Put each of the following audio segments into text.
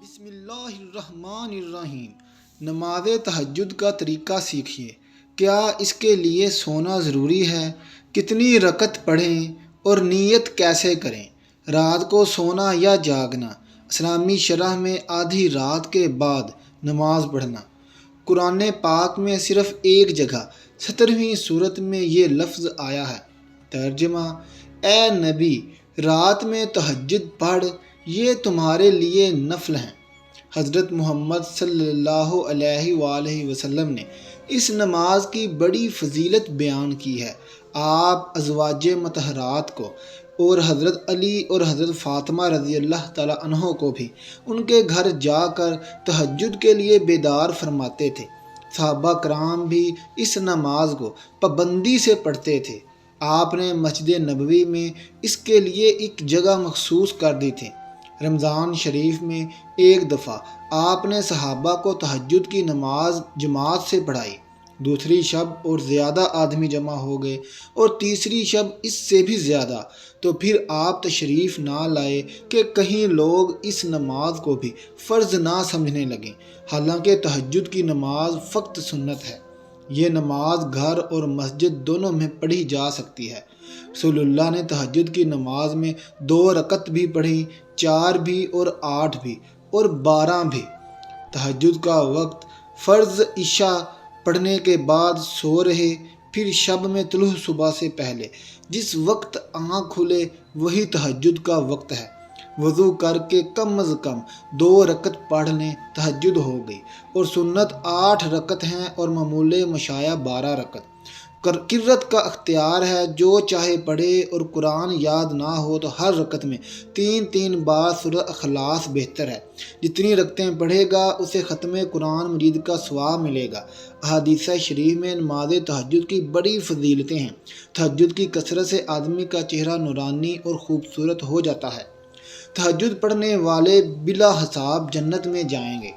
बिस्मिल्लाहिर्रहमानिर्रहीम। नमाज़ तहज्जुद का तरीका सीखिए। क्या इसके लिए सोना ज़रूरी है? कितनी रकत पढ़ें और नीयत कैसे करें? रात को सोना या जागना? इस्लामी शरह में आधी रात के बाद नमाज़ पढ़ना। कुरान पाक में सिर्फ़ एक जगह, सत्रहवीं सूरत में ये लफ्ज़ आया है। तर्जमा ए नबी, रात में तहज्जुद पढ़ ये तुम्हारे लिए नफल हैं। हज़रत मोहम्मद सल्लल्लाहु अलैहि वसल्लम ने इस नमाज़ की बड़ी फजीलत बयान की है। आप अजवाज मतहरात को और हज़रत अली और हज़रत फ़ातिमा रज़ी अल्लाह तहों को भी उनके घर जाकर तहजद के लिए बेदार फरमाते थे। सहाबा कराम भी इस नमाज़ को पाबंदी से पढ़ते थे। आपने मस्जिद नबवी में इसके लिए एक जगह मखसूस कर दी थी। रमज़ान शरीफ में एक दफ़ा आपने सहाबा को तहजद की नमाज़ जमात से पढ़ाई। दूसरी शब और ज़्यादा आदमी जमा हो गए और तीसरी शब इससे भी ज़्यादा। तो फिर आप तशरीफ़ ना लाए कि कहीं लोग इस नमाज़ को भी फ़र्ज़ ना समझने लगें। हालाँकि तहजद की नमाज़ फ़क्त सुन्नत है। ये नमाज़ घर और मस्जिद दोनों में पढ़ी जा सकती है। रसूलुल्लाह ने तहजद की नमाज़ में दो रकत भी पढ़ी चार भी और आठ भी और बारह भी। तहजद का वक्त, फ़र्ज़ इशा पढ़ने के बाद सो रहे, फिर शब में तुलह सुबह से पहले। जिस वक्त आँख खुले, वही तहजद का वक्त है। वज़ू करके कम अज़ कम दो रकत पढ़ लें तहजद हो गई और सुन्नत आठ रकत हैं और ममूल मशाया बारह रकत। किरत का अख्तियार है। जो चाहे पढ़े और कुरान याद ना हो तो हर रकत में तीन तीन बार सूरत अखलास बेहतर है। जितनी रकतें पढ़ेगा, उसे ख़त्म कुरान मजीद का स्वाब मिलेगा। अदीसा शरीफ में नमाज़ तहजद की बड़ी फजीलतें हैं। तहजद की कसरत से आदमी का चेहरा नुरानी और ख़ूबसूरत हो जाता है। तहजद पढ़ने वाले बिला हिसाब जन्नत में जाएँगे।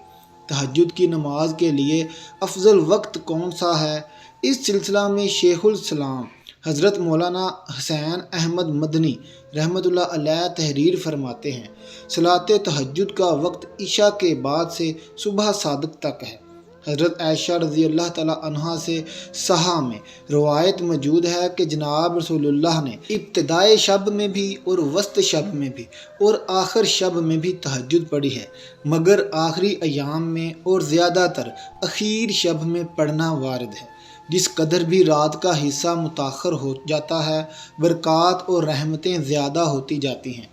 तहजद की नमाज़ के लिए अफजल वक्त कौन सा है? इस सिलसिला में शेखुलसलाम हज़रत मौलाना हसैन अहमद मदनी रहमत तहरीर फरमाते हैं, सलात तहजद का वक्त ईशा के बाद से सुबह सादक तक है। हज़रत ऐशा रज़ी अल्लाह तहा से सहा में रवायत मौजूद है कि जनाब रसूलुल्लाह ने इब्तदाई शब में भी और वस्त शब में भी और आखिर शब में भी तहजद पढ़ी है। मगर आखिरी अयाम में और ज़्यादातर अखीर शब में पढ़ना वारद है, जिस कदर भी रात का हिस्सा मुताखर हो जाता है, बरक़ात और रहमतें ज़्यादा होती जाती हैं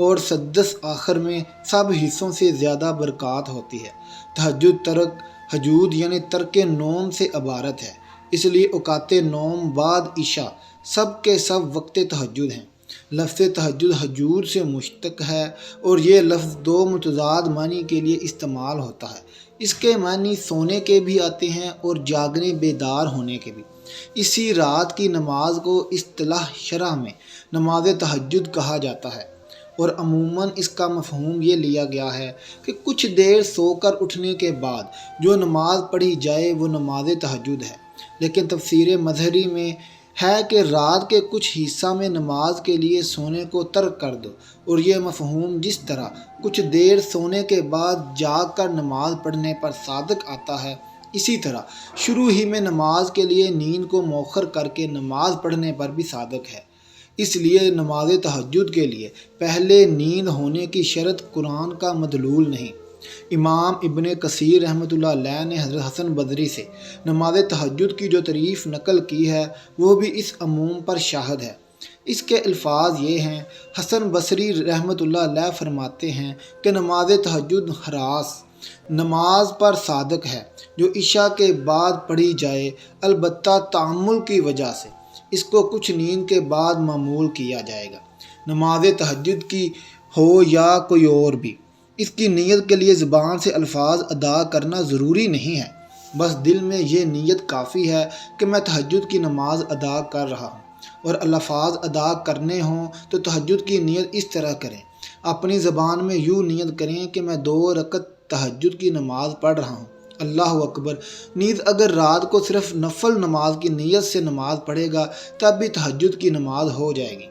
और सदस आखिर में सब हिस्सों से ज़्यादा बरक़ात होती है। तहजद तरक हजूद यानी तर्क नोम से अबारत है। इसलिए अवकात नोम बाद ईशा सब के सब वक्त तहजद हैं। लफ्ज़ तहजद हजूर से मुश्तक है और ये लफ्ज़ दो मतजाद मानी के लिए इस्तेमाल होता है। इसके मानी सोने के भी आते हैं और जागने बेदार होने के भी। इसी रात की नमाज़ को अतलाह शरह में नमाज़ तहजद कहा जाता है। और अमूमन इसका मफहूम ये लिया गया है कि कुछ देर सोकर उठने के बाद जो नमाज़ पढ़ी जाए, वो नमाज़ तहजद है। लेकिन तफसीर मजहरी में है कि रात के कुछ हिस्सा में नमाज़ के लिए सोने को तर्क कर दो और यह मफहूम जिस तरह कुछ देर सोने के बाद जाग कर नमाज़ पढ़ने पर सादक आता है, इसी तरह शुरू ही में नमाज़ के लिए नींद को मौखर करके नमाज़ पढ़ने पर भी सादक है। इसलिए नमाज़ तहजद के लिए पहले नींद होने की शर्त कुरान का मदलूल नहीं। इमाम इबन कसीर रहमत ने हज़रत हसन बदरी से नमाज़ तहजद की जो तारीफ़ नकल की है, वो भी इस अमूम पर शाहद है। इसके अल्फाज ये हैं, हसन बसरी रहमत फरमाते हैं कि नमाज़ तहजद हरास नमाज़ पर सादक है, जो इशा के बाद पढ़ी जाए अलबत् तामुल की वजह से। इसको कुछ नींद के बाद मामूल किया जाएगा। नमाज़ तहजद की हो या कोई और भी, इसकी नीयत के लिए ज़बान से अल्फाज अदा करना ज़रूरी नहीं है। बस दिल में ये नीयत काफ़ी है कि मैं तहजद की नमाज़ अदा कर रहा हूँ और अल्फाज अदा करने हों तो तहजद की नीयत इस तरह करें। अपनी ज़बान में यूँ नीयत करें कि मैं दो रकत तहजद की नमाज़ पढ़ रहा हूँ। अल्लाह अकबर। नींद अगर रात को सिर्फ़ नफल नमाज़ की नीयत से नमाज़ पढ़ेगा, तब भी तहजद की नमाज़ हो जाएगी।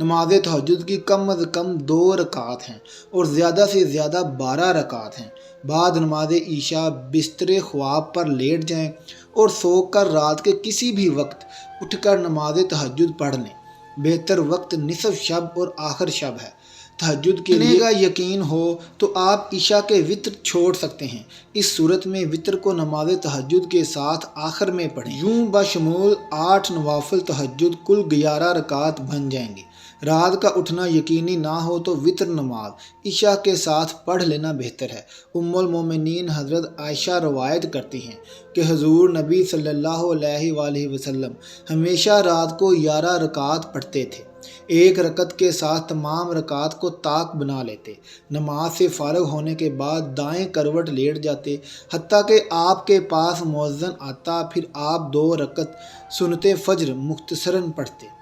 नमाज़ तहजद की कम अज़ कम दो रकात हैं और ज़्यादा से ज़्यादा बारह रकात हैं। बाद नमाज़ ईशा बिस्तर ख्वाब पर लेट जाएँ और सोकर रात के किसी भी वक्त उठकर नमाज़ तहजद पढ़ लें। बेहतर वक्त निसफ शब और आखिर शब है। तहजद के लिए का यकीन हो तो आप ईशा के वित्र छोड़ सकते हैं। इस सूरत में वित्र को नमाज़ तहजद के साथ आखिर में पढ़ें। यूँ बशमूल आठ नवाफल तहजद कुल ग्यारह रकात बन जाएँगी। रात का उठना यकीनी ना हो तो वित्र नमाज़। ईशा के साथ पढ़ लेना बेहतर है। उम्मुल मोमिनीन हज़रत आयशा रवायत करती हैं कि हजूर नबी सल्लल्लाहु अलैहि वसल्लम हमेशा रात को ग्यारह रकात पढ़ते थे। एक रकत के साथ तमाम रकात को ताक बना लेते। नमाज़ से फारग होने के बाद दाएँ करवट लेट जाते। हती कि आपके पास मौज़न आता, फिर आप दो रकत सुनते फज्र मुख्तसरन पढ़ते।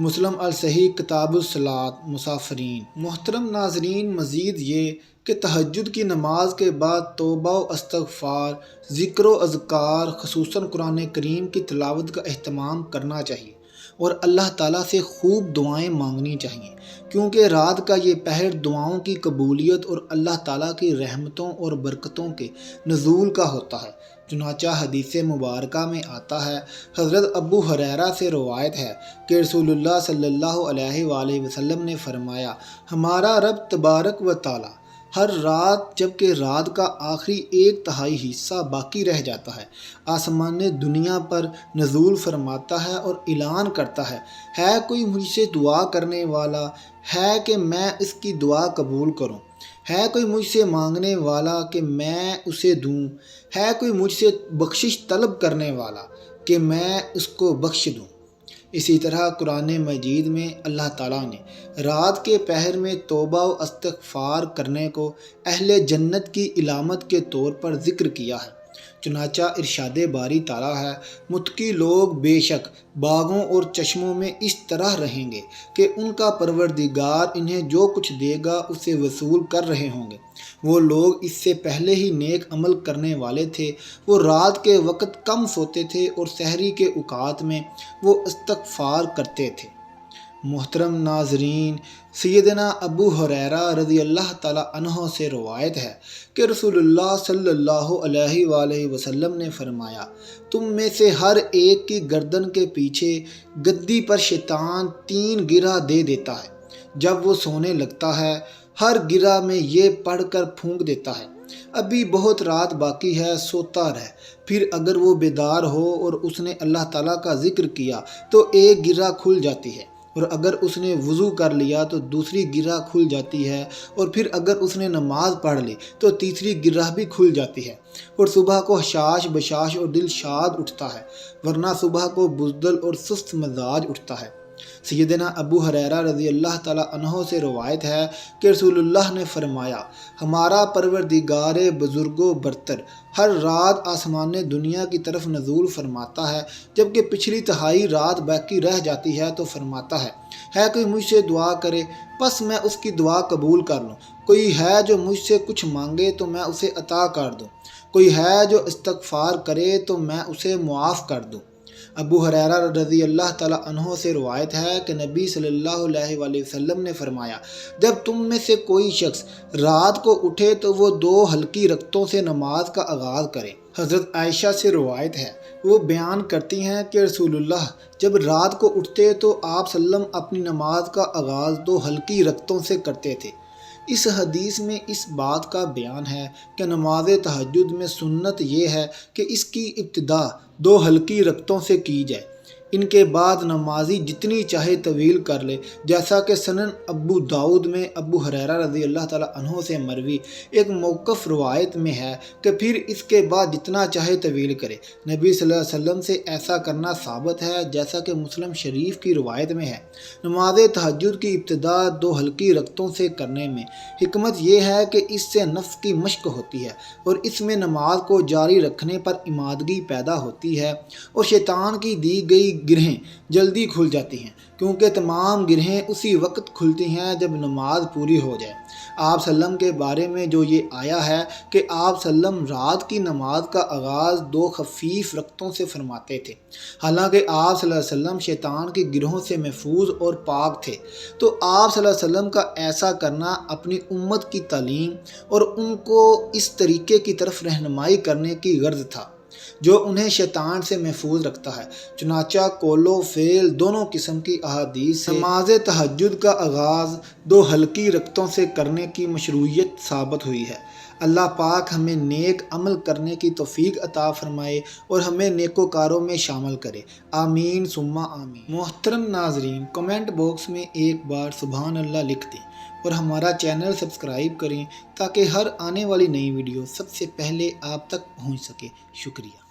मुस्लिम सही किताबुलसलात मुसाफरीन। मोहतरम नाजरीन, मज़ीद ये कि तहजद की नमाज़ के बाद तोबा अस्तफ़ार ज़िक्र अज़कार खसूस कुरान करीम की तलावत का अहतमाम करना चाहिए। और अल्लाह ताला से खूब दुआएँ मांगनी चाहिए। क्योंकि रात का ये पहर दुआओं की कबूलियत और अल्लाह ताला की रहमतों और बरकतों के नजूल का होता है। चुनाचा हदीस मुबारक में आता है। हज़रत अबू हरेरा से रवायत है कि रसूलुल्लाह सल्लल्लाहु अलैहि वसल्लम ने फरमाया, हमारा रब तबारक व ताला हर रात, जबकि रात का आखिरी एक तहाई हिस्सा बाकी रह जाता है। आसमान दुनिया पर नजूल फरमाता है और ऐलान करता है है कोई मुझसे दुआ करने वाला? है कि मैं इसकी दुआ कबूल करूँ? है कोई मुझसे मांगने वाला कि मैं उसे दूँ? है कोई मुझसे बख्शिश तलब करने वाला कि मैं उसको बख्श दूँ? इसी तरह कुरान मजीद में अल्लाह ताला ने रात के पहर में तोबा व अस्तफ़ार करने को अहल जन्नत की इलामत के तौर पर ज़िक्र किया है। चुनाचा इरशाद बारी ताला है, मुतकी लोग बेशक बागों और चश्मों में इस तरह रहेंगे कि उनका परवरदिगार इन्हें जो कुछ देगा उसे वसूल कर रहे होंगे। वो लोग इससे पहले ही नेक अमल करने वाले थे। वो रात के वक़्त कम सोते थे और शहरी के उकात में वो इस्तफ़ार करते थे। मोहतरम नाजरीन सैदना अबू हुरैरा रज़ी अल्लाह तहों से रवायत है कि रसूलुल्लाह सल्लल्लाहु अलैहि वसल्लम ने फरमाया, तुम में से हर एक की गर्दन के पीछे गद्दी पर शैतान तीन गिरा दे देता है। जब वो सोने लगता है हर गिरा में ये पढ़कर फूंक देता है। अभी बहुत रात बाकी है, सोता रह। फिर अगर वो बेदार हो और उसने अल्लाह ताला का ज़िक्र किया तो एक गिरा खुल जाती है। और अगर उसने वज़ू कर लिया तो दूसरी गिरा खुल जाती है। और फिर अगर उसने नमाज़ पढ़ ली तो तीसरी गिरा भी खुल जाती है। और सुबह को हशाश बशाश और दिल शाद उठता है, वरना सुबह को बुजदल और सुस्त मजाज उठता है। सैदना अबू हरेरा रज़ी अल्लाह तहों से रवायत है कि रसूलुल्लाह ने फरमाया, हमारा परवरदिगार बुज़ुर्गो बरतर, हर रात आसमान दुनिया की तरफ़ नजूल फरमाता है, जबकि पिछली तहाई रात बाकी रह जाती है तो फरमाता है है कोई मुझसे दुआ करे? बस मैं उसकी दुआ कबूल कर लूँ। कोई है जो मुझसे कुछ मांगे तो मैं उसे अता कर दूँ। कोई है जो इस्तफ़ार करे तो मैं उसे मुआफ़ कर दूँ। अबू हरेरा रज़ी अल्लाह तहों से रवायत है कि नबी सल्लल्लाहु अलैहि वसल्लम ने फरमाया, जब तुम में से कोई शख्स रात को उठे तो वो दो हल्की रक्तों से नमाज़ का आगाज़ करे। हज़रत आयशा से रवायत है। वो बयान करती हैं कि रसूलुल्लाह, जब रात को उठते तो आप सल्लम अपनी नमाज़ का आगाज़ दो हल्की रक्तों से करते थे। इस हदीस में इस बात का बयान है कि नमाज़ तहजद में सुन्नत यह है कि इसकी इब्तदा दो हल्की रक्तों से की जाए। इनके बाद नमाजी जितनी चाहे तवील कर ले। जैसा कि सनन अबू दाऊद में अबू हरेरा रज़ी अल्लाह तहों से मरवी एक मौक़ रवायत में है कि फिर इसके बाद जितना चाहे तवील करे। नबी वसल्लम से ऐसा करना साबित है, जैसा कि मुस्लिम शरीफ की रवायत में है। नमाज़ तहजद की इब्तदा दो हल्की रक्तों से करने में। हमत यह है कि इससे नफ्स की मश्क होती है और इसमें नमाज़ को जारी रखने पर इमादगी पैदा होती है और शैतान की दी गई गिरहें जल्दी खुल जाती हैं, क्योंकि तमाम गिरहें उसी वक्त खुलती हैं जब नमाज़ पूरी हो जाए। आप सल्लम के बारे में जो ये आया है कि आप सल्लम रात की नमाज़ का आगाज़ दो खफीफ रक्तों से फरमाते थे। हालाँकि आप सल्लम शैतान के गिरोहों से महफूज और पाक थे तो आप सल्लम का ऐसा करना अपनी उम्मत की तालीम और उनको इस तरीके की तरफ़ रहनुमाई करने की गर्ज था। जो उन्हें शैतान से महफूज रखता है। चुनाचा, कोलो, फेल दोनों किस्म की अहादीस नमाज़ तहजद का आगाज़ दो हल्की रक्तों से करने की मशरूयत साबित हुई है। अल्लाह पाक हमें नेक अमल करने की तोफ़ी अता फ़रमाए और हमें नेकोकारों में शामिल करे। आमीन, सुम्मा आमीन। मोहतरम नाजरीन, कमेंट बॉक्स में एक बार सुबहान अल्लाह लिख दें और हमारा चैनल सब्सक्राइब करें ताकि हर आने वाली नई वीडियो सबसे पहले आप तक पहुँच सके। शुक्रिया।